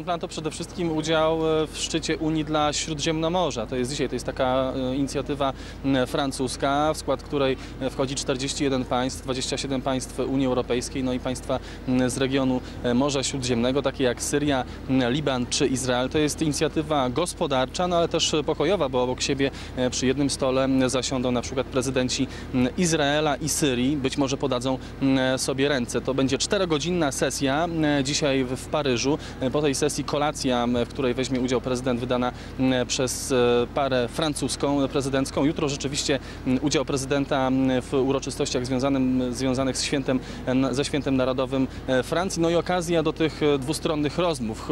Ten plan to przede wszystkim udział e, w szczycie Unii dla Śródziemnomorza. To jest dzisiaj, to jest taka e, inicjatywa francuska, w skład której e, wchodzi 41 państw, 27 państw Unii Europejskiej, no i państwa z regionu Morza Śródziemnego, takie jak Syria, Liban czy Izrael. To jest inicjatywa gospodarcza, no ale też pokojowa, bo obok siebie przy jednym stole zasiądą na przykład prezydenci Izraela i Syrii. Być może podadzą sobie ręce. To będzie czterogodzinna sesja dzisiaj w Paryżu. Po tej sesji kolacja, m, w której weźmie udział prezydent, wydana przez e, parę francuską, prezydencką. Jutro rzeczywiście udział prezydenta w uroczystościach związanym, związanych z świętem, em, ze świętem narodowym e, Francji. No i okazja do tych e, dwustronnych rozmów.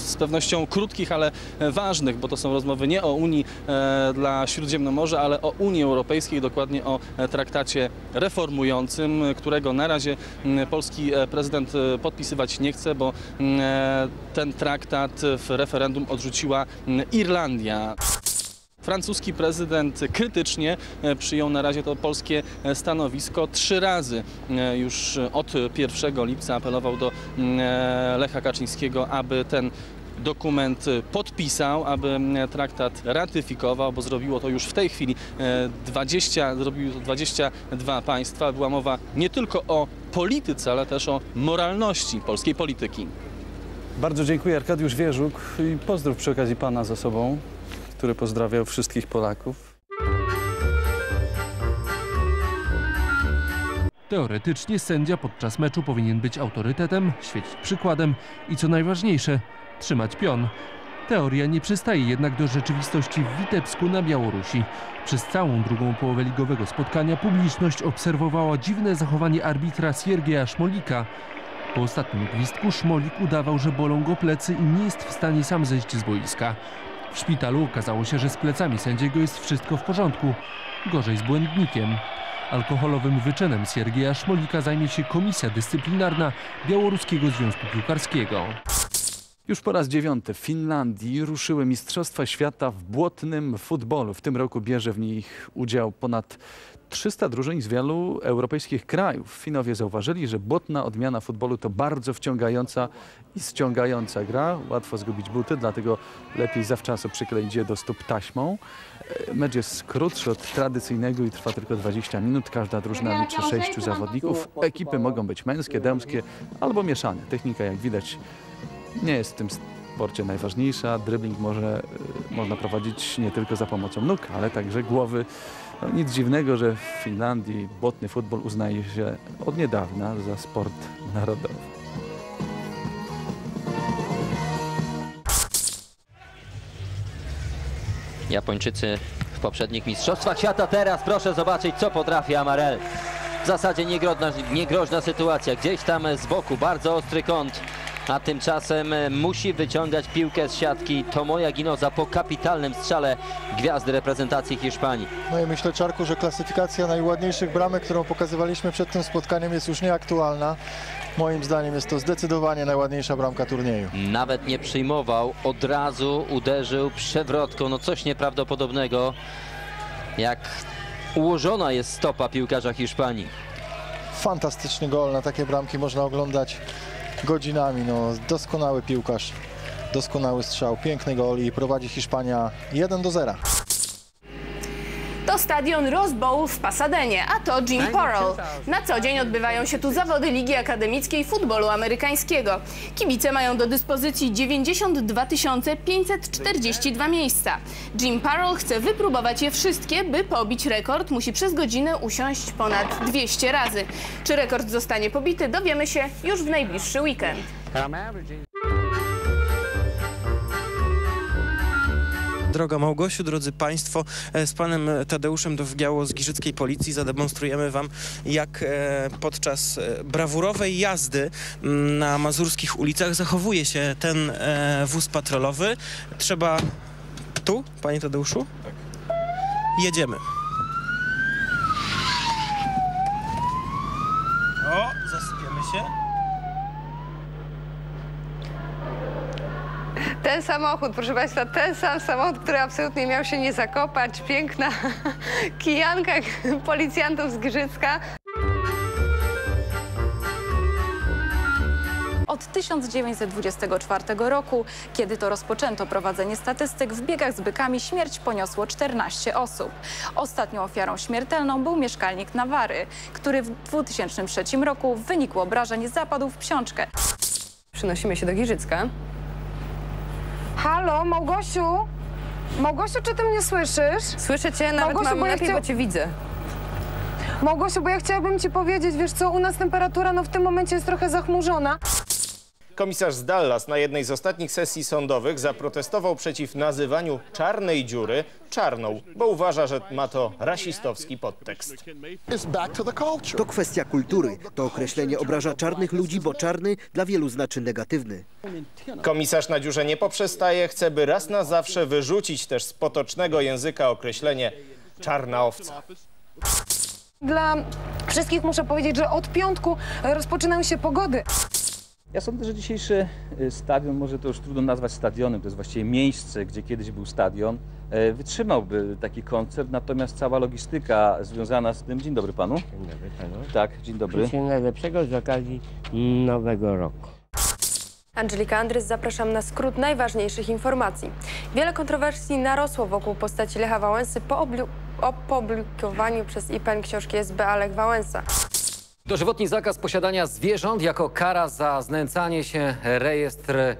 Z pewnością krótkich, ale ważnych, bo to są rozmowy nie o Unii e, dla Śródziemnomorza, ale o Unii Europejskiej, dokładnie o e, traktacie reformującym, którego na razie polski e, prezydent podpisywać nie chce, bo ten traktat w referendum odrzuciła Irlandia. Francuski prezydent krytycznie e, przyjął na razie to polskie e, stanowisko. Trzy razy e, już od 1 lipca apelował do mm, Lecha Kaczyńskiego, aby ten dokument podpisał, aby mm, traktat ratyfikował, bo zrobiło to już w tej chwili e, 20, zrobiły to 22 państwa. Była mowa nie tylko o polityce, ale też o moralności polskiej polityki. Bardzo dziękuję Arkadiusz Wierzuk i pozdrów przy okazji pana za sobą, który pozdrawiał wszystkich Polaków. Teoretycznie sędzia podczas meczu powinien być autorytetem, świecić przykładem i co najważniejsze, trzymać pion. Teoria nie przystaje jednak do rzeczywistości w Witebsku na Białorusi. Przez całą drugą połowę ligowego spotkania publiczność obserwowała dziwne zachowanie arbitra Siergieja Szmolika. Po ostatnim gwizdku Szmolik udawał, że bolą go plecy i nie jest w stanie sam zejść z boiska. W szpitalu okazało się, że z plecami sędziego jest wszystko w porządku. Gorzej z błędnikiem. Alkoholowym wyczynem Siergieja Szmolika zajmie się Komisja Dyscyplinarna Białoruskiego Związku Piłkarskiego. Już po raz dziewiąty w Finlandii ruszyły Mistrzostwa Świata w błotnym futbolu. W tym roku bierze w nich udział ponad 300 drużyn z wielu europejskich krajów. Finowie zauważyli, że błotna odmiana futbolu to bardzo wciągająca i ściągająca gra. Łatwo zgubić buty, dlatego lepiej zawczasu przykleić je do stóp taśmą. E, Mecz jest krótszy od tradycyjnego i trwa tylko 20 minut. Każda drużyna liczy sześciu zawodników. Ekipy mogą być męskie, damskie albo mieszane. Technika, jak widać, nie jest w tym sporcie najważniejsza. Dribbling może, y, można prowadzić nie tylko za pomocą nóg, ale także głowy. No, nic dziwnego, że w Finlandii błotny futbol uznaje się od niedawna za sport narodowy. Japończycy w poprzednich mistrzostwach świata. Teraz proszę zobaczyć, co potrafi Amarel. W zasadzie niegroźna, niegroźna sytuacja. Gdzieś tam z boku, bardzo ostry kąt. A tymczasem e, musi wyciągać piłkę z siatki Tomoya Ginoza po kapitalnym strzale gwiazdy reprezentacji Hiszpanii. No i myślę, Czarku, że klasyfikacja najładniejszych bramek, którą pokazywaliśmy przed tym spotkaniem jest już nieaktualna. Moim zdaniem jest to zdecydowanie najładniejsza bramka turnieju. Nawet nie przyjmował, od razu uderzył przewrotką. No coś nieprawdopodobnego. Jak ułożona jest stopa piłkarza Hiszpanii. Fantastyczny gol, na takie bramki można oglądać godzinami. No, doskonały piłkarz, doskonały strzał, piękny gol i prowadzi Hiszpania 1 do 0. Stadion Rose Bowl w Pasadenie, a to Jim Porral. Na co dzień odbywają się tu zawody Ligi Akademickiej Futbolu Amerykańskiego. Kibice mają do dyspozycji 92 542 miejsca. Jim Parroll chce wypróbować je wszystkie, by pobić rekord. Musi przez godzinę usiąść ponad 200 razy. Czy rekord zostanie pobity, dowiemy się już w najbliższy weekend. Droga Małgosiu, drodzy Państwo, e, z panem Tadeuszem Dowgiało z Giżyckiej Policji zademonstrujemy Wam, jak e, podczas e, brawurowej jazdy na mazurskich ulicach zachowuje się ten wóz patrolowy. Trzeba... Tu, panie Tadeuszu? Tak. Jedziemy. O, zasypiemy się. Ten samochód, proszę Państwa, ten sam samochód, który absolutnie miał się nie zakopać. Piękna kijanka policjantów z Grzycka. Od od 1924 roku. Kiedy to rozpoczęto prowadzenie statystyk, w biegach z bykami śmierć poniosło 14 osób. Ostatnią ofiarą śmiertelną był mieszkalnik Nawary, który w 2003 roku w wyniku obrażeń zapadł w psiączkę. Przynosimy się do Giżycka. Halo, Małgosiu? Małgosiu, czy ty mnie słyszysz? Słyszę cię, nawet Małgosiu, mam bo ja lepiej, chcia- bo cię widzę. Małgosiu, bo ja chciałabym ci powiedzieć, wiesz co, u nas temperatura no w tym momencie jest trochę zachmurzona. Komisarz z Dallas na jednej z ostatnich sesji sądowych zaprotestował przeciw nazywaniu czarnej dziury czarną, bo uważa, że ma to rasistowski podtekst. To kwestia kultury. To określenie obraża czarnych ludzi, bo czarny dla wielu znaczy negatywny. Komisarz na dziurze nie poprzestaje, chce by raz na zawsze wyrzucić też z potocznego języka określenie czarna owca. Dla wszystkich muszę powiedzieć, że od piątku rozpoczynają się pogody. Ja sądzę, że dzisiejszy y, stadion, może to już trudno nazwać stadionem, to jest właściwie miejsce, gdzie kiedyś był stadion, e, wytrzymałby taki koncert, natomiast cała logistyka związana z tym... Dzień dobry panu. Dzień dobry panu. Tak, dzień dobry. Wszystkiego najlepszego z okazji nowego roku. Angelika Andrys, zapraszam na skrót najważniejszych informacji. Wiele kontrowersji narosło wokół postaci Lecha Wałęsy po opublikowaniu przez IPN książki SB Alek Wałęsa. Dożywotni zakaz posiadania zwierząt jako kara za znęcanie się, rejestr e,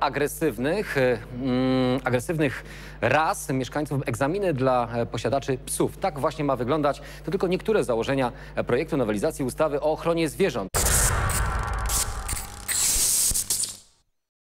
agresywnych, e, mm, agresywnych ras mieszkańców, egzaminy dla e, posiadaczy psów. Tak właśnie ma wyglądać. To tylko niektóre założenia projektu nowelizacji ustawy o ochronie zwierząt.